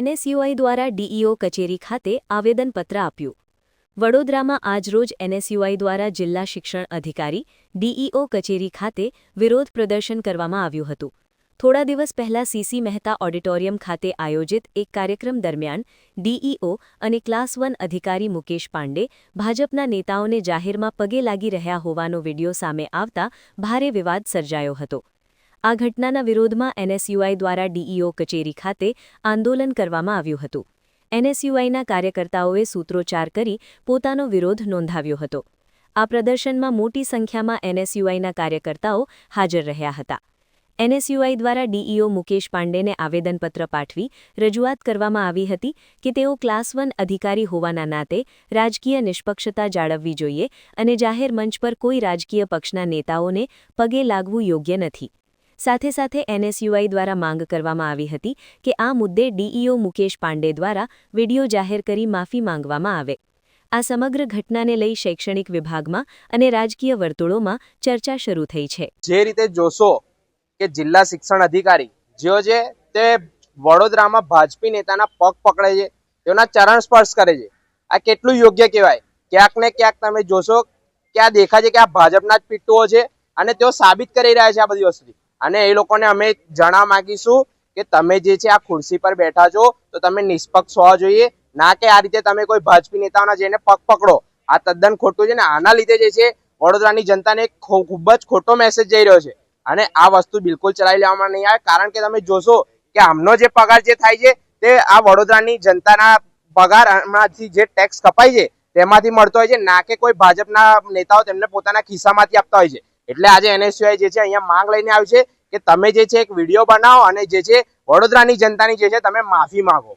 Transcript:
NSUI દ્વારા DEO કચેરી ખાતે આવેદનપત્ર આપ્યું. વડોદરામાં આજરોજ એનએસયુઆઈ દ્વારા જિલ્લા શિક્ષણ અધિકારી ડીઈઓ કચેરી ખાતે વિરોધ પ્રદર્શન કરવામાં આવ્યું હતું. થોડા દિવસ પહેલા સીસી મહેતા ઓડિટોરિયમ ખાતે આયોજિત એક કાર્યક્રમ દરમિયાન ડીઈઓ અને ક્લાસ વન અધિકારી મુકેશ પાંડે ભાજપના નેતાઓને જાહેરમાં પગે લાગી રહ્યા હોવાનો વીડિયો સામે આવતા ભારે વિવાદ સર્જાયો હતો. આ ઘટનાના વિરોધમાં એનએસયુઆઈ દ્વારા ડીઈઓ કચેરી ખાતે આંદોલન કરવામાં આવ્યું હતું. એનએસયુઆઈના કાર્યકર્તાઓએ સૂત્રોચ્ચાર કરી પોતાનો વિરોધ નોંધાવ્યો હતો. આ પ્રદર્શનમાં મોટી સંખ્યામાં એનએસયુઆઈના કાર્યકર્તાઓ હાજર રહ્યા હતા. એનએસયુઆઈ દ્વારા ડીઈઓ મુકેશ પાંડેને આવેદનપત્ર પાઠવી રજૂઆત કરવામાં આવી હતી કે તેઓ ક્લાસ વન અધિકારી હોવાના નાતે રાજકીય નિષ્પક્ષતા જાળવવી જોઈએ અને જાહેર મંચ પર કોઈ રાજકીય પક્ષના નેતાઓને પગે લાગવું યોગ્ય નથી. સાથે સાથે એનએસયુઆઈ દ્વારા માંગ કરવામાં આવી હતી કે આ મુદ્દે ડીઈઓ મુકેશ પાંડે દ્વારા વીડિયો જાહેર કરી માફી માંગવામાં આવે. આ સમગ્ર ઘટનાને લઈ શૈક્ષણિક વિભાગમાં અને રાજકીય વર્તુળોમાં ચર્ચા શરૂ થઈ છે. જે રીતે જોશો કે જિલ્લા શિક્ષણ અધિકારી જેઓ છે તે વડોદરામાં ભાજપી નેતાના પગ પકડે છે, તેઓના ચરણ સ્પર્શ કરે છે. આ કેટલું યોગ્ય કહેવાય? ક્યાંક ને ક્યાંક તમે જોશો કે આ દેખાય છે કે આ ભાજપના જ પિટ્ટુઓ છે અને તેઓ સાબિત કરી રહ્યા છે આ બધી વસ્તુથી. અને એ લોકોને અમે જણાવવા માંગીશું કે તમે જે છે આ ખુરશી પર બેઠા છો, તો તમે નિષ્પક્ષ હોવા જોઈએ. ના કે આ રીતે તમે કોઈ ભાજપી નેતાઓના જઈને પગ પકડો. આ તદ્દન ખોટું છે ને આના લીધે જે છે વડોદરાની જનતાને ખૂબ જ ખોટો મેસેજ જઈ રહ્યો છે. અને આ વસ્તુ બિલકુલ ચલાવી લેવામાં નહીં આવે, કારણ કે તમે જોશો કે આમનો જે પગાર જે થાય છે, તે આ વડોદરાની જનતાના પગારમાંથી જે ટેક્સ કપાય છે, તેમાંથી મળતો હોય છે. ના કે કોઈ ભાજપના નેતાઓ તેમને પોતાના ખિસ્સામાંથી આપતા હોય છે. એટલે આજે એનએસયુઆઈ જે છે અહીંયા માંગ લઈને આવ્યું છે કે તમે જે છે એક વીડિયો બનાવો અને જે છે વડોદરાની જનતાની જે છે તમે માફી માંગો.